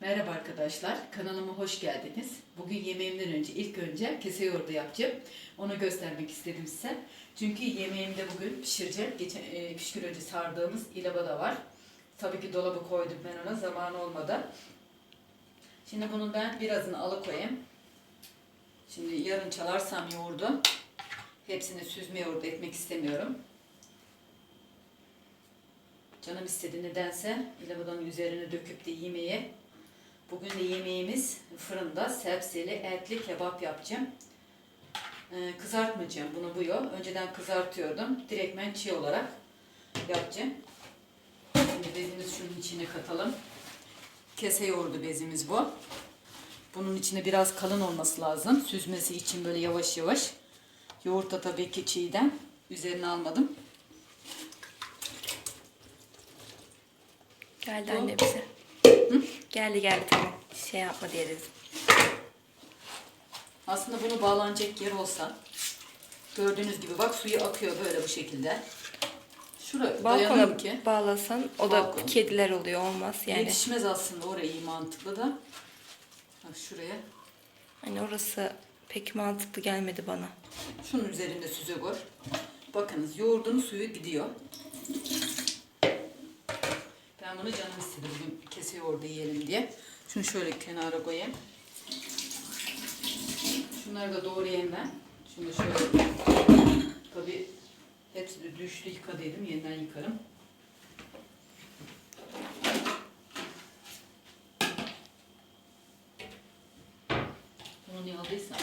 Merhaba arkadaşlar, kanalıma hoş geldiniz. Bugün yemeğimden önce ilk önce kese yoğurdu yapacağım. Onu göstermek istedim size. Çünkü yemeğimde bugün pişireceğim. Geçen, e, gün önce sardığımız ilaba da var. Tabii ki dolabı koydum ben ona, zaman olmadı. Şimdi bunun ben birazını alıkoyayım. Şimdi yarın çalarsam yoğurdu. Hepsini süzme yoğurdu etmek istemiyorum. Canım istedi nedense ilabadan üzerine döküp de yemeğe Bugün de yemeğimiz fırında sebzeli etli kebap yapacağım. Ee, kızartmayacağım bunu bu yol. Önceden kızartıyordum. Direktmen çiğ olarak yapacağım. Şimdi bezimizi şunun içine katalım. Kese yoğurdu bezimiz bu. Bunun içine biraz kalın olması lazım. Süzmesi için böyle yavaş yavaş. Yoğurt da tabii ki çiğden. Üzerine almadım. Geldi anne bize. Geldi geldi tamam. Şey yapma diye dedim. Aslında bunu bağlanacak yer olsa gördüğünüz gibi bak suyu akıyor böyle bu şekilde. Şuraya dayanır Balkona ki. bağlasan o Balkon. da kediler oluyor olmaz yani. Yetişmez aslında oraya iyi mantıklı da. Bak şuraya. Hani orası pek mantıklı gelmedi bana. Şunun üzerinde süze koy. Bakınız yoğurdun suyu gidiyor. Ben bunu canım istedi bugün kese yoğurdu yiyelim diye. Şunu şöyle kenara koyayım. Şunları da doğrayayım ben. Şunu şöyle. Tabii hepsi de düştü yıkadıydım. Yeniden yıkarım. Bunu ne aldıysam.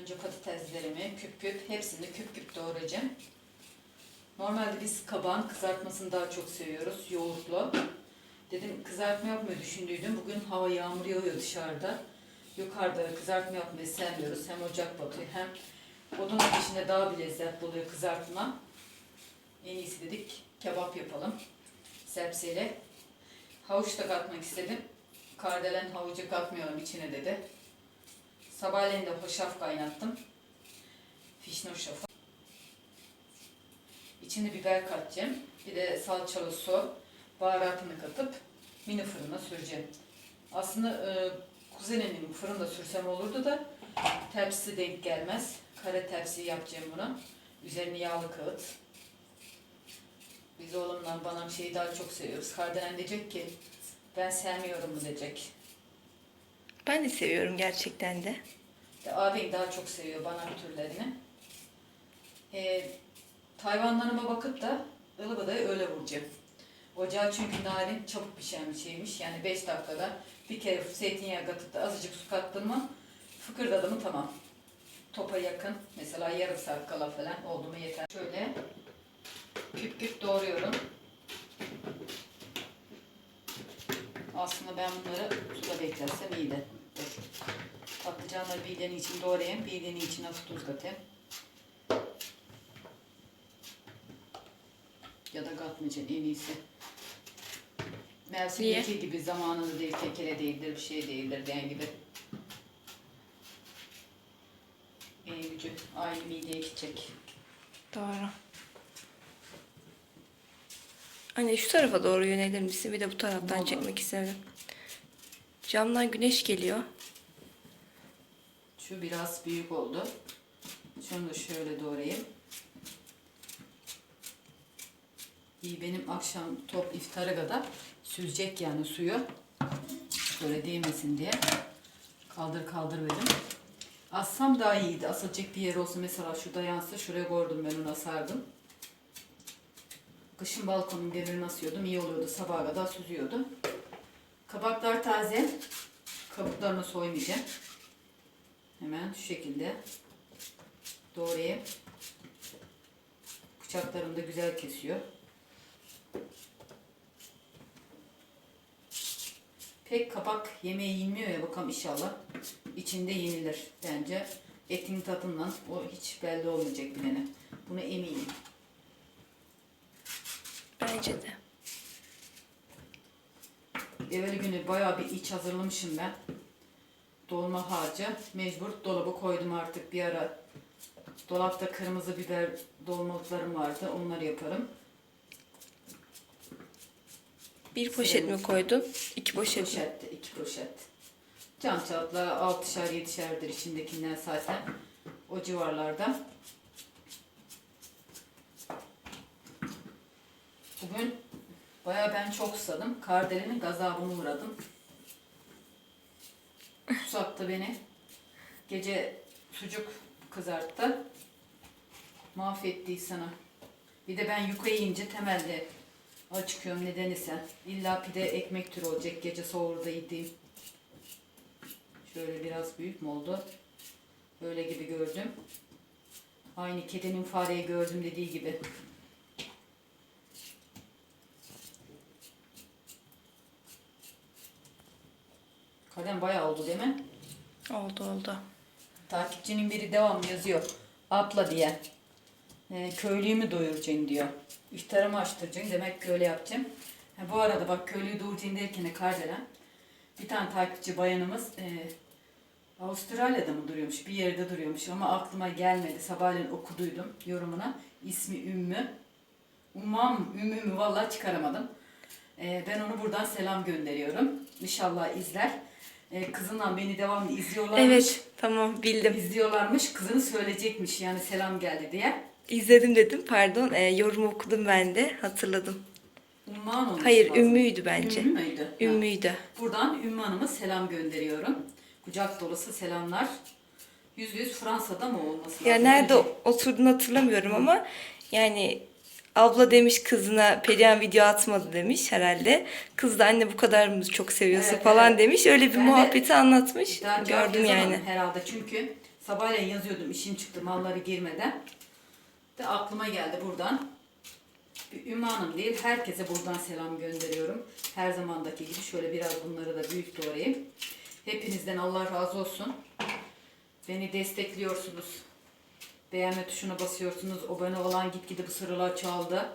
Önce patateslerimi küp küp, hepsini küp küp doğrayacağım. Normalde biz kabağın kızartmasını daha çok seviyoruz, yoğurtlu. Dedim kızartma yapmayı düşündüydüm. Bugün hava yağmur yağıyor dışarıda. Yukarıda kızartma yapmayı sevmiyoruz. Hem ocak batıyor hem odun ateşinde daha bir lezzetli oluyor kızartma. En iyisi dedik kebap yapalım. Sebzeyle. Havuç da katmak istedim. Kardelen havucu katmıyorum içine dedi. Sabahleyin de hoşaf kaynattım. Fişne hoşafı. İçine biber katacağım. Bir de salçalı su. Baharatını katıp mini fırına süreceğim. Aslında e, kuzenimin fırında sürsem olurdu da tepsi denk gelmez. Kare tepsi yapacağım bunu. Üzerine yağlı kağıt. Biz oğlumla bana şeyi daha çok seviyoruz. Kardelen diyecek ki ben sevmiyorum bu diyecek. Ben de seviyorum gerçekten de. De Abim daha çok seviyor banak türlerini. E, hayvanlarıma bakıp da ılıbıdayı öyle vuracağım. Ocağı çünkü narin çabuk pişen bir şeymiş. Yani 5 dakikada bir kere zeytinyağı katıp da azıcık su kattın mı fıkırdadı mı tamam. Topa yakın. Mesela yarım saat kala falan oldu mu yeter. Şöyle küp küp doğruyorum. Aslında ben bunları suda beklersem iyiydi. Patlıcanları bildiğin için doğrayayım. Bildiğin için hafif tuz katayım. Ya da katmayacaksın en iyisi. Mevsimdeki gibi zamanında değil, tekele değildir, bir şey değildir diyen gibi. En gücü aynı mideye gidecek. Doğru. Anne şu tarafa doğru yönelir misin? Bir de bu taraftan Tamam. çekmek istedim. Camdan güneş geliyor. Şu biraz büyük oldu. Şunu da şöyle doğrayayım. İyi benim akşam top iftara kadar süzecek yani suyu. Böyle değmesin diye. Kaldır kaldır dedim. Assam daha iyiydi. Asılacak bir yer olsa mesela şurada yansa şuraya koydum ben onu asardım. Kışın balkonun demirini asıyordum. iyi oluyordu. Sabaha kadar süzüyordu. Kabaklar taze. Kabuklarını soymayacağım. Hemen şu şekilde doğrayayım. Bıçaklarım da güzel kesiyor. Pek kabak yemeği yenmiyor ya bakalım inşallah. içinde yenilir bence. Etin tadından o hiç belli olmayacak bilene. Buna eminim. Bence de. Evveli günü bayağı bir iç hazırlamışım ben. Dolma harcı. Mecbur dolaba koydum artık bir ara. Dolapta kırmızı biber dolmalıklarım vardı. Onları yaparım. Bir poşet mi koydun? İki poşet mi? Poşette, iki poşet. Can çatla altışar yedişerdir içindekinden zaten. O civarlarda. Bugün baya ben çok susadım. Kardelenin gazabını uğradım. Susattı beni. Gece sucuk kızarttı. Mahvetti sana. Bir de ben yukarı yiyince temelde acıkıyorum nedense. İlla pide ekmek türü olacak gece sahurda yediğim. Şöyle biraz büyük mü oldu? Böyle gibi gördüm. Aynı kedinin fareyi gördüm dediği gibi. Kalem bayağı oldu değil mi? Oldu oldu. Takipçinin biri devam yazıyor. Abla diye. E, köylüyümü doyuracaksın diyor. İftarımı açtıracaksın. Demek ki öyle yapacağım. Ha, bu arada bak köylüyü doyuracaksın derken Kardelen. Bir tane takipçi bayanımız e, Avustralya'da mı duruyormuş? Bir yerde duruyormuş ama aklıma gelmedi. Sabahleyin okuduydum yorumuna. İsmi Ümmü. Ummam Ümmü mü? Vallahi çıkaramadım. E, ben onu buradan selam gönderiyorum. İnşallah izler. E, kızınla beni devamlı izliyorlarmış. Evet tamam bildim. İzliyorlarmış. Kızını söyleyecekmiş yani selam geldi diye. İzledim dedim pardon. Ee, yorum okudum ben de hatırladım. Umman olmuş Hayır lazım. Ümmü'ydü bence. Ümmü müydü? Ümmü'ydü. Buradan Ümmü Hanım'a selam gönderiyorum. Kucak dolusu selamlar. Yüzde yüz Fransa'da mı olması lazım? Ya nerede Öyle. oturduğunu hatırlamıyorum ama yani abla demiş kızına Perihan video atmadı demiş herhalde. Kız da anne bu kadar mı çok seviyorsun Evet, falan evet. demiş. Öyle bir Ben de muhabbeti anlatmış. Daha cevap Gördüm yazamadım yani. herhalde çünkü sabahleyin yazıyordum işim çıktı malları girmeden. De aklıma geldi buradan. Ümmü Hanım değil herkese buradan selam gönderiyorum. Her zamandaki gibi şöyle biraz bunları da büyük doğrayayım. Hepinizden Allah razı olsun. Beni destekliyorsunuz. Beğenme tuşuna basıyorsunuz. Abone olan gitgide bu sıralar çoğaldı.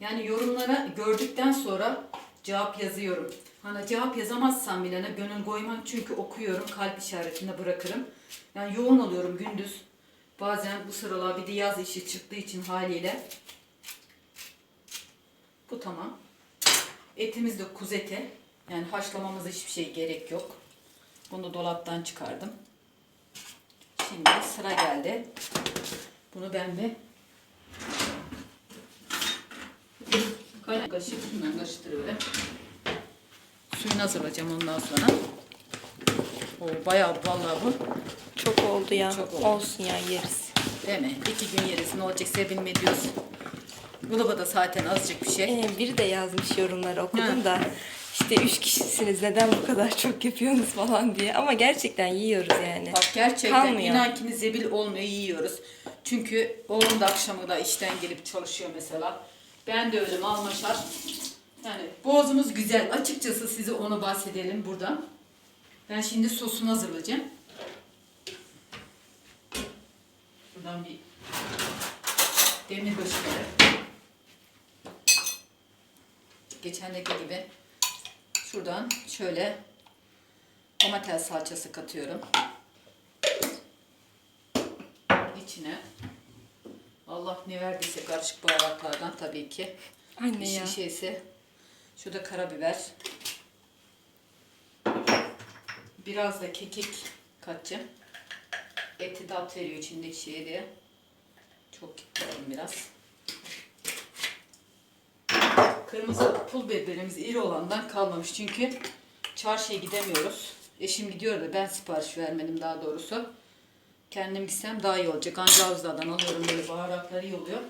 Yani yorumlara gördükten sonra cevap yazıyorum. Hani cevap yazamazsam bile ne gönül koymam çünkü okuyorum kalp işaretinde bırakırım. Yani yoğun oluyorum gündüz. Bazen bu sıralar bir de yaz işi çıktığı için haliyle. Bu tamam. Etimiz de kuzu eti. Yani haşlamamıza hiçbir şey gerek yok. Bunu dolaptan çıkardım. Şimdi sıra geldi. Bunu ben bir Kaynak kaşık hemen karıştırıyorum. Suyunu hazırlayacağım ondan sonra. O bayağı vallahi bu. Çok oldu ya. Çok oldu. Olsun ya yeriz. Değil mi? İki gün yeriz ne olacak sevinme diyoruz. Dolaba da zaten azıcık bir şey. Ee, biri de yazmış yorumları okudum Ha. da işte üç kişisiniz neden bu kadar çok yapıyorsunuz falan diye. Ama gerçekten yiyoruz yani. Bak gerçekten Kalmıyor. inan ki zebil olmuyor yiyoruz. Çünkü oğlum da akşamı da işten gelip çalışıyor mesela. Ben de öyle malmaşar. Yani boğazımız güzel. Açıkçası size onu bahsedelim buradan. Ben şimdi sosunu hazırlayacağım. Buradan bir demir kaşığı. Geçendeki gibi şuradan şöyle domates salçası katıyorum. İçine Allah ne verdiyse karışık baharatlardan tabii ki. Anne İşin ya. şeysi şurada karabiber. Biraz da kekik katacağım. Eti tat veriyor içindeki şeye diye. Çok koyalım biraz. Kırmızı pul biberimiz iri olandan kalmamış çünkü çarşıya gidemiyoruz. Eşim gidiyor da ben sipariş vermedim daha doğrusu. Kendim gitsem daha iyi olacak. Anca Avza'dan alıyorum böyle baharatları iyi oluyor.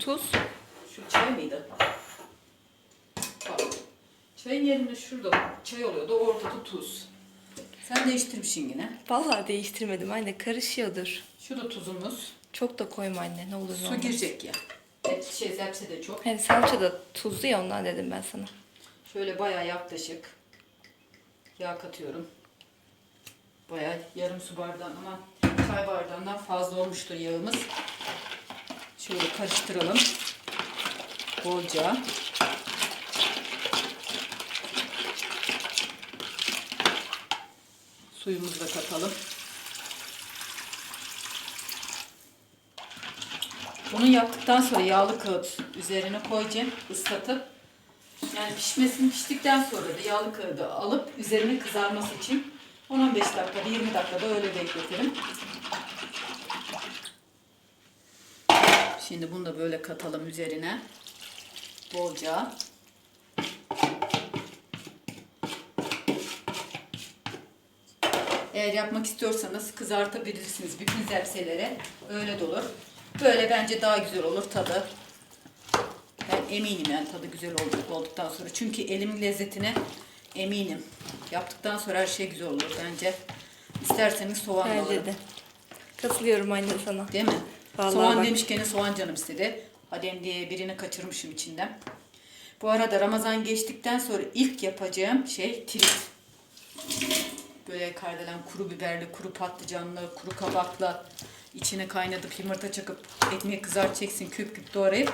Tuz. Şu çay mıydı? Bak. Çayın yerinde şurada çay oluyordu. Ortada tuz. Sen değiştirmişsin yine. Vallahi değiştirmedim anne karışıyordur. Şu da tuzumuz. Çok da koyma anne ne olur ne Su olmaz. girecek ya. Et, şey zepse de çok. Hani salça da tuzlu ya ondan dedim ben sana. Şöyle bayağı yaklaşık yağ katıyorum. Bayağı yarım su bardağın ama çay bardağından fazla olmuştur yağımız. Şöyle karıştıralım. Bolca. Suyumuzu da katalım. Bunu yaptıktan sonra yağlı kağıt üzerine koyacağım, ıslatıp. Yani pişmesini piştikten sonra da yağlı kağıdı alıp üzerine kızarması için 10-15 dakikada 20 dakikada öyle bekletirim. Şimdi bunu da böyle katalım üzerine. Bolca. Eğer yapmak istiyorsanız kızartabilirsiniz bütün zepselere. Öyle de olur. Böyle bence daha güzel olur tadı. Ben eminim yani tadı güzel olduk, olduktan sonra. Çünkü elimin lezzetine eminim. Yaptıktan sonra her şey güzel olur bence. İsterseniz soğan Bence alırım. de. Katılıyorum anne sana. Değil mi? Vallahi soğan bak. demişken soğan canım istedi. Hadem diye birini kaçırmışım içinden. Bu arada Ramazan geçtikten sonra ilk yapacağım şey tirit. Böyle kardelen kuru biberli, kuru patlıcanlı, kuru kabakla içine kaynatıp yumurta çakıp ekmeği kızartacaksın küp küp doğrayıp.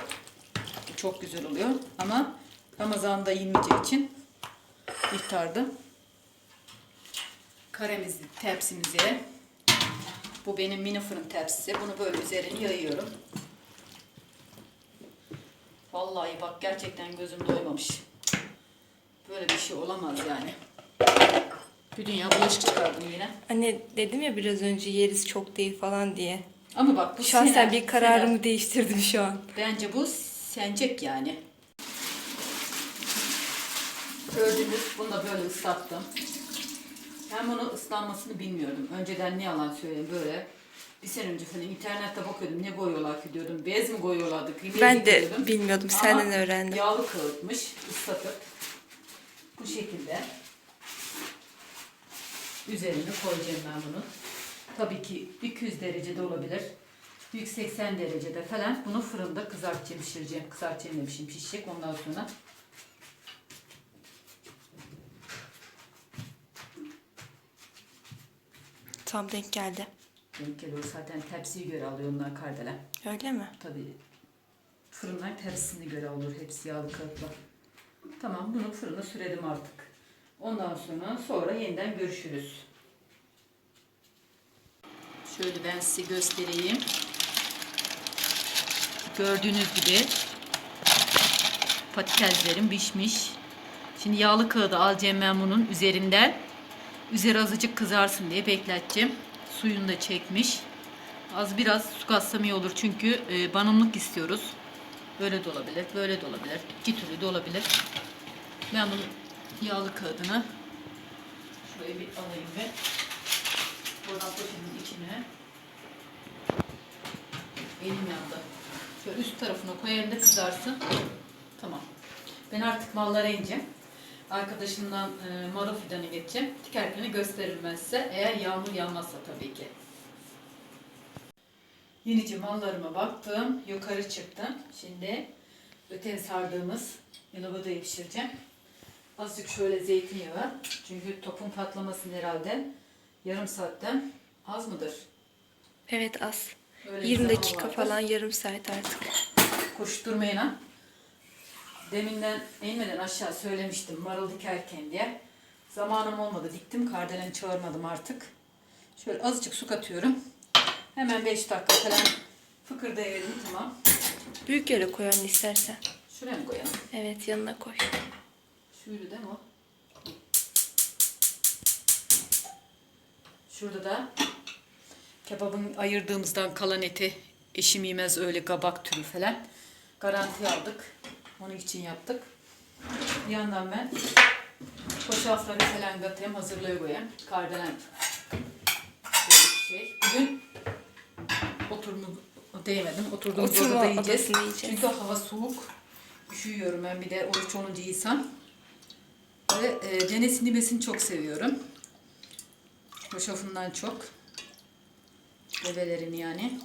Çok güzel oluyor. Ama Ramazan'da yenmeyeceği için iftarda karemizi tepsimize bu benim mini fırın tepsisi. Bunu böyle üzerine yayıyorum. Vallahi bak gerçekten gözüm doymamış. Böyle bir şey olamaz yani. Bir dünya bulaşık çıkardım yine. Anne dedim ya biraz önce yeriz çok değil falan diye. Ama bak bu Şahsen sener- bir kararımı sener. değiştirdim şu an. Bence bu sencek yani. Gördünüz bunu da böyle ıslattım. Ben bunu ıslanmasını bilmiyordum. Önceden ne yalan söyleyeyim böyle. Bir sene önce falan internette bakıyordum ne koyuyorlar ki diyordum. Bez mi koyuyorlardı? Ben de diyordum. bilmiyordum, Ama senden öğrendim. Yağlı kağıtmış ıslatıp bu şekilde üzerine koyacağım ben bunu. Tabii ki 200 derecede olabilir. 180 derecede falan bunu fırında kızartacağım, pişireceğim. Kızartacağım demişim pişecek ondan sonra. Tam denk geldi. Denk geliyor zaten tepsiyi göre alıyor onlar kardelen. Öyle mi? Tabii fırınlar tepsisine göre olur hepsi yağlı kağıtla. Tamam bunu fırına sürelim artık. Ondan sonra sonra yeniden görüşürüz. Şöyle ben size göstereyim. Gördüğünüz gibi patateslerim pişmiş. Şimdi yağlı kağıdı alacağım ben bunun üzerinden. Üzeri azıcık kızarsın diye bekleteceğim. Suyunu da çekmiş. Az biraz su katsam iyi olur çünkü e, banımlık istiyoruz. Böyle de olabilir, böyle de olabilir. İki türlü de olabilir. Ben bunun yağlı kağıdını şöyle bir alayım ve buradan poşetin içine elim yandı. Şöyle üst tarafına koyayım da kızarsın. Tamam. Ben artık mallara ineceğim. Arkadaşımdan e, marul fidanı geçeceğim. Dikerken gösteririm ben size. Eğer yağmur yağmazsa tabii ki. Yenice mallarıma baktım. Yukarı çıktım. Şimdi öten sardığımız yalabadayı pişireceğim. Azıcık şöyle zeytinyağı. Çünkü topun patlamasın herhalde. Yarım saatten az mıdır? Evet az. Öyle bir 20 zaman dakika vardır. falan yarım saat artık. koşturmayın ha. Deminden inmeden aşağı söylemiştim marul dikerken diye. Zamanım olmadı. Diktim. Kardeleni çağırmadım artık. Şöyle azıcık su katıyorum. Hemen 5 dakika falan fıkırdayıverdim. Tamam. Büyük yere koy anne istersen. Şuraya mı koyalım? Evet yanına koy. Şuydu değil mi o? Şurada da kebabın ayırdığımızdan kalan eti eşim yemez öyle kabak türü falan. Garanti aldık. Onun için yaptık. Bir yandan ben poşafları falan katayım, hazırlayıyorum. Kardelen böyle bir şey. Bugün oturma değmedim. Oturduğumuz Oturma odada yiyeceğiz. yiyeceğiz. Çünkü hava soğuk. Üşüyorum ben bir de oruç olunca insan. Ve e, deniz nimesini çok seviyorum. Hoşafından çok. Bebelerin yani.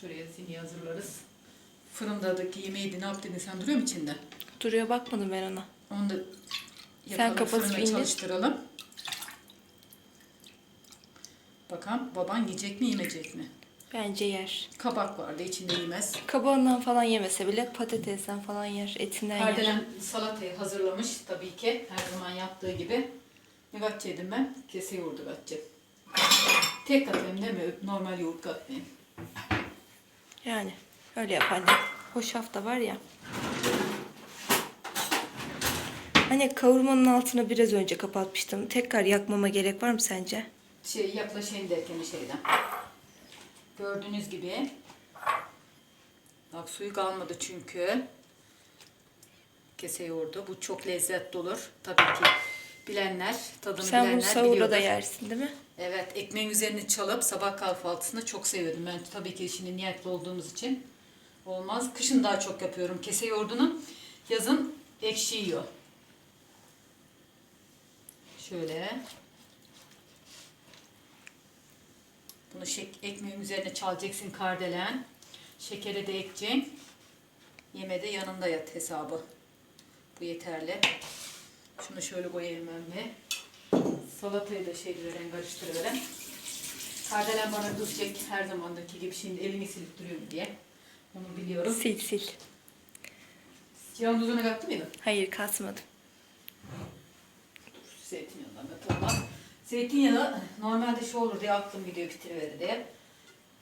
Şuraya zini hazırlarız. Fırındaki yemeği de ne yaptın sen duruyor mu içinde? Duruyor bakmadım ben ona. Onu da Sen yapalım, kapatıp indir. çalıştıralım. Bakalım baban yiyecek mi yemeyecek mi? Bence yer. Kabak vardı içinde yemez. Kabağından falan yemese bile patatesten falan yer. Etinden yer. Kardelen salatayı hazırlamış tabii ki her zaman yaptığı gibi. Ne katçıydım ben? Kese yoğurdu katçı. Tek katlayayım değil mi? Normal yoğurt katlayayım. Yani öyle yap anne. Hoşaf da var ya. Anne kavurmanın altını biraz önce kapatmıştım. Tekrar yakmama gerek var mı sence? Şey yaklaşayım derken şeyden. Gördüğünüz gibi. Bak suyu kalmadı çünkü. Kese yoğurdu. Bu çok lezzetli olur. Tabii ki bilenler, tadını Sen bunu bilenler sahurda biliyordur. da yersin değil mi? Evet, ekmeğin üzerine çalıp sabah kahvaltısını çok seviyordum. Ben tabii ki şimdi niyetli olduğumuz için olmaz. Kışın daha çok yapıyorum. Kese yoğurdunu yazın ekşi yiyor. Şöyle. Bunu şek ekmeğin üzerine çalacaksın kardelen. Şekere de ekeceksin. Yeme de yanında yat hesabı. Bu yeterli. Şunu şöyle koyayım ben bir. Salatayı da şey veren karıştırıveren. Kardelen bana kızacak her zamandaki gibi şimdi elini silip duruyorum diye. Onu biliyorum. Sil sil. Cihan tuzuna kattı mıydın? Hayır kasmadım. Zeytinyağından da tamam. Zeytinyağı normalde şu olur diye aklım gidiyor bitiriverir diye.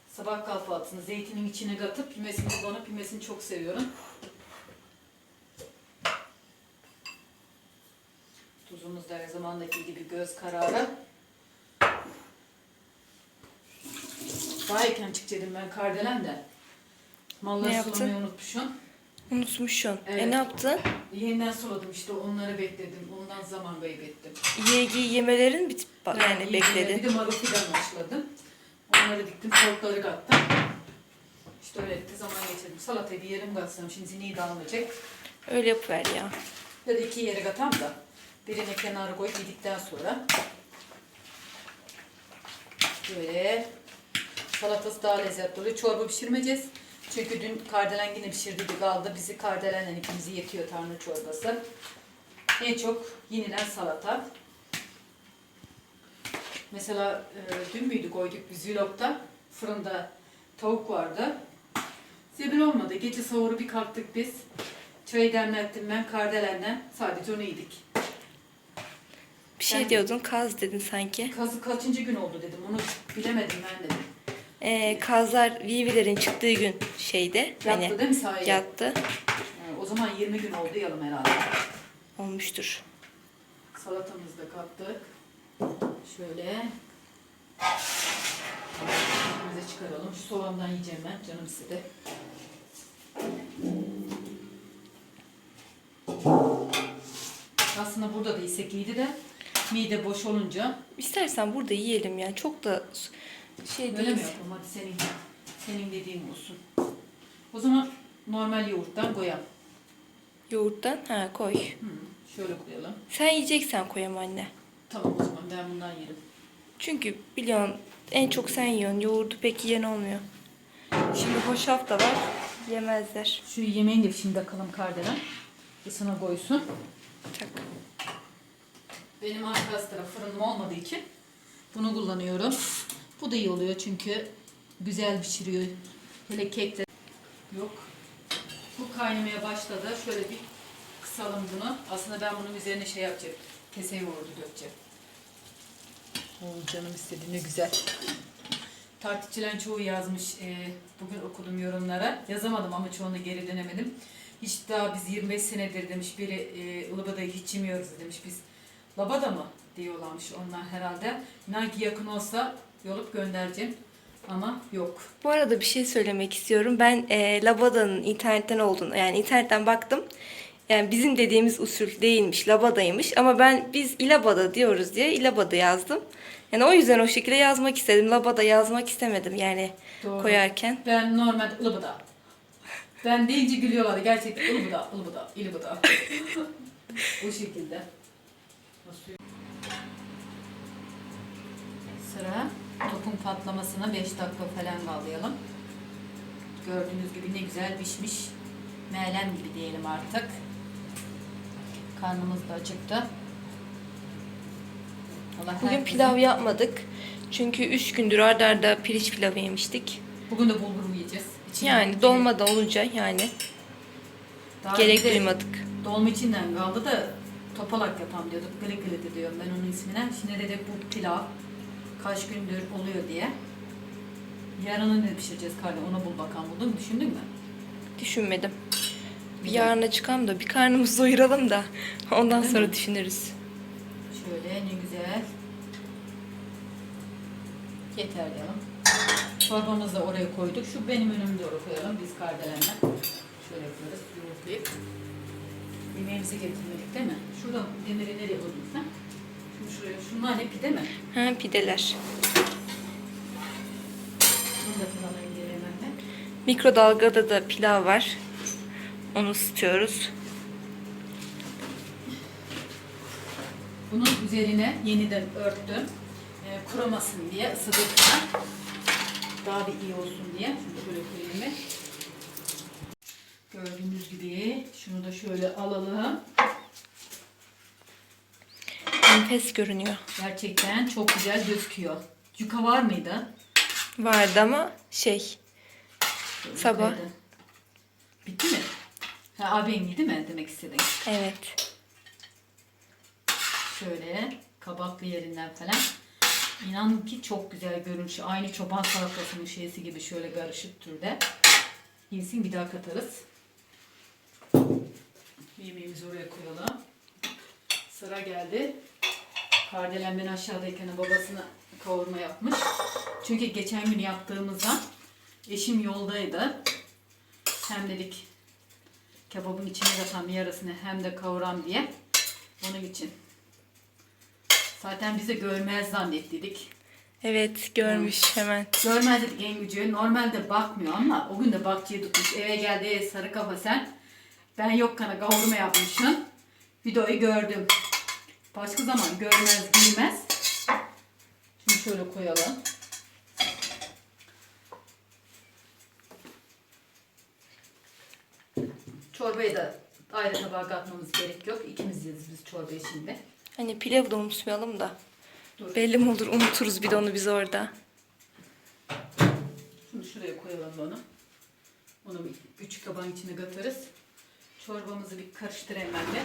Sabah kahvaltısını zeytinin içine katıp pimesini kullanıp pimesini çok seviyorum. Tuzumuz da her zamandaki gibi göz kararı. Bayken çıkacaktım ben kardelen de. Malları sulamayı unutmuşum. Unutmuşsun. E Evet. ne yaptın? Yeniden suladım işte onları bekledim. Ondan zaman kaybettim. YG yemelerin bit Ben yani iyi bekledin. Bir de marul fidan başladım. Onları diktim, tavukları kattım. İşte öyle etti, zaman geçirdim. Salatayı bir yarım katsam şimdi zineyi dağılmayacak. Öyle yapıver ya. Ya da iki yere katam da birini kenara koyup yedikten sonra böyle salatası daha lezzetli oluyor. Çorba pişirmeyeceğiz. Çünkü dün kardelen yine pişirdiydik kaldı. Bizi kardelenle ikimizi yetiyor tarhana çorbası. En çok yenilen salata. Mesela e, dün müydü koyduk biz vlogda fırında tavuk vardı. Zebil olmadı. Gece sahuru bir kalktık biz. Çayı demlettim ben kardelenle. Sadece onu yedik. Bir şey Ben- diyordun kaz dedin sanki. Kazı kaçıncı gün oldu dedim. Onu bilemedim ben dedim. Ee, kazlar Vivi'lerin çıktığı gün şeyde. Yattı hani değil mi sahaya? yattı. Ha, o zaman 20 gün oldu yalım herhalde. Olmuştur. Salatamızı da kattık. Şöyle. Bize çıkaralım. Şu soğandan yiyeceğim ben. Canım istedi. Aslında burada da yesek iyiydi de mide boş olunca İstersen burada yiyelim ya. Çok da şey Öyle değil. mi yapalım? Hadi senin, senin dediğin olsun. O zaman normal yoğurttan koyalım. Yoğurttan ha koy. Hı, şöyle koyalım. Sen yiyeceksen koyam anne. Tamam o zaman ben bundan yerim. Çünkü biliyorsun en çok sen yiyorsun. Yoğurdu pek yiyen olmuyor. Şimdi hoşaf da var. Yemezler. Şu yemeğin de şimdi takalım kardelen. Bir sana koysun. Tak. Benim arka taraf fırınım olmadığı için bunu kullanıyorum. Bu da iyi oluyor çünkü güzel pişiriyor. Hele kekte yok. Bu kaynamaya başladı. Şöyle bir kısalım bunu. Aslında ben bunun üzerine şey yapacağım. Kese yoğurdu dökeceğim. Oo, canım istedi ne güzel. Tartışçıların çoğu yazmış. e, bugün okudum yorumlara. Yazamadım ama çoğunu geri dönemedim. Hiç daha biz 25 senedir demiş biri e, ılabadayı hiç yemiyoruz demiş biz. Labada mı diyorlarmış onlar herhalde. İnan ki yakın olsa yolup göndereceğim. Ama yok. Bu arada bir şey söylemek istiyorum. Ben e, Labada'nın internetten olduğunu yani internetten baktım. Yani bizim dediğimiz usul değilmiş, Labada'ymış. Ama ben biz İlabada diyoruz diye İlabada yazdım. Yani o yüzden o şekilde yazmak istedim. Labada yazmak istemedim yani Doğru. koyarken. Ben normalde ılıbıda. Ben deyince gülüyorlar. Gerçekten ılıbıda, ılıbıda, ilibıda. Bu şekilde. Sıra topun patlamasına 5 dakika falan bağlayalım. Gördüğünüz gibi ne güzel pişmiş. Meğlen gibi diyelim artık. Karnımız da acıktı. Allah Bugün herkese- pilav yapmadık. Çünkü üç gündür arda arda pirinç pilavı yemiştik. Bugün de bulgur mu yiyeceğiz? İçine Yani dolma da olunca yani Daha gerek duymadık. Dolma içinden kaldı da topalak yapam diyorduk. Gılı gılı diyorum ben onun ismine. Şimdi de, de bu pilav, kaç gündür oluyor diye. Yarını ne pişireceğiz kardeşim? Onu bul bakalım. Buldun mu? Düşündün mü? Düşünmedim. Bir yarına çıkalım da bir karnımızı doyuralım da ondan Değil sonra mi? düşünürüz. Şöyle ne güzel. Yeter diyelim. Çorbamızı da oraya koyduk. Şu benim önümde oraya koyalım. Biz kardelenle. Şöyle yapıyoruz. Yoğurtlayıp. Yemeğimizi getirmedik değil mi? Şurada demiri nereye koydun sen? Şuraya. Şunlar ne pide mi? Ha pideler. Bunu da fırına indirelim ben. Mikrodalgada da pilav var. Onu ısıtıyoruz. Bunun üzerine yeniden örttüm. Ee, kurumasın diye ısıtırken daha bir iyi olsun diye. Şunu şöyle koyayım ben. Gördüğünüz gibi şunu da şöyle alalım. Enfes görünüyor. Gerçekten çok güzel gözüküyor. Yuka var mıydı? Vardı ama şey Sabah. yukarıda. Bitti mi? Ha, abin değil mi demek istedin? evet. Şöyle kabaklı yerinden falan. İnanın ki çok güzel görünüş. Aynı çoban salatasının şeysi gibi şöyle karışık türde. Yesin bir daha katarız. Yemeğimizi oraya koyalım. Sıra geldi. Kardelen ben aşağıdayken babasına kavurma yapmış. Çünkü geçen gün yaptığımızda eşim yoldaydı. Hem dedik kebabın içine katan bir yarısını hem de kavuram diye. Onun için. Zaten bize görmez zannettiydik. Evet görmüş hemen. Görmez dedik en gücü. Normalde bakmıyor ama o gün de bakçıyı tutmuş. Eve geldi "Ey sarı kafa sen. Ben yok kana kavurma yapmışsın. Videoyu gördüm. Başka zaman görmez bilmez. Şimdi şöyle koyalım. Çorbayı da ayrı tabağa katmamız gerek yok. İkimiz yeriz biz çorbayı şimdi. Hani pilavı da unutmayalım da. Dur. Belli mi olur unuturuz bir de onu biz orada. Şunu şuraya koyalım bunu. Onu bir küçük kabağın içine katarız. Çorbamızı bir karıştırayım ben de.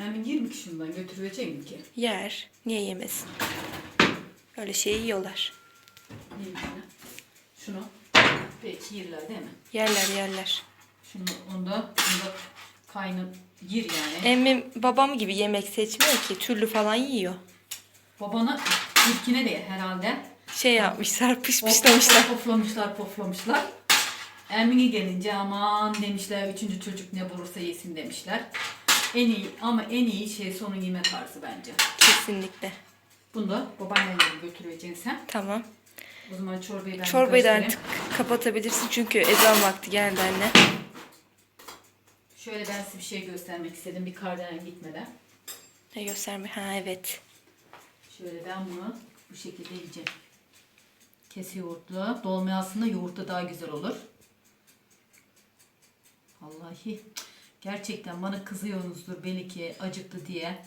Yani 20 kişi şundan götüreceğim ki. Yer. Niye yemesin? Öyle şey yiyorlar. Yiyeyim şunu. Şunu. Belki yerler değil mi? Yerler yerler. Şunu onda, onda kaynı yer yani. Emmim babam gibi yemek seçmiyor ki. Türlü falan yiyor. Babana ilkine de herhalde. Şey yapmışlar pış Of. Poflamışlar poflamışlar. Ermini gelince aman demişler üçüncü çocuk ne bulursa yesin demişler. En iyi ama en iyi şey sonu yeme tarzı bence. Kesinlikle. Bunu da babaannenle götüreceksin sen. Tamam. O zaman çorbayı ben Çorbayı da artık kapatabilirsin çünkü ezan vakti geldi anne. Şöyle ben size bir şey göstermek istedim bir kardelen gitmeden. Ne gösterme? Ha evet. Şöyle ben bunu bu şekilde yiyeceğim. Kes yoğurtlu. Dolma aslında yoğurtla daha güzel olur. Vallahi gerçekten bana kızıyorsunuzdur belki acıktı diye.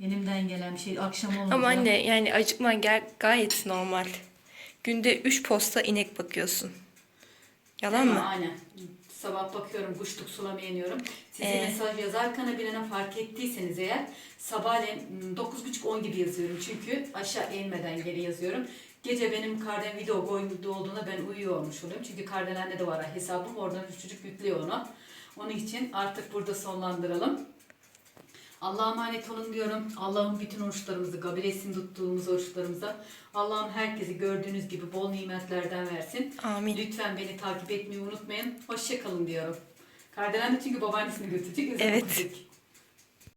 Elimden gelen bir şey akşam olunca. Ama anne yani acıkman gel gayet normal. Günde 3 posta inek bakıyorsun. Yalan mı? Aynen. Sabah bakıyorum kuşluk sulamaya iniyorum. Size Ee? mesaj yazarken birine fark ettiyseniz eğer sabahleyin mm, 9.30-10 gibi yazıyorum. Çünkü aşağı inmeden geri yazıyorum. Gece benim karden video boyunda olduğunda ben uyuyor olmuş oluyorum. Çünkü kardenende de var hesabım. Oradan çocuk yüklüyor onu. Onun için artık burada sonlandıralım. Allah'a emanet olun diyorum. Allah'ım bütün oruçlarımızı kabul etsin tuttuğumuz oruçlarımıza. Allah'ım herkesi gördüğünüz gibi bol nimetlerden versin. Amin. Lütfen beni takip etmeyi unutmayın. Hoşçakalın diyorum. Kardelen de çünkü babaannesini götürecek. Evet. okuyacak.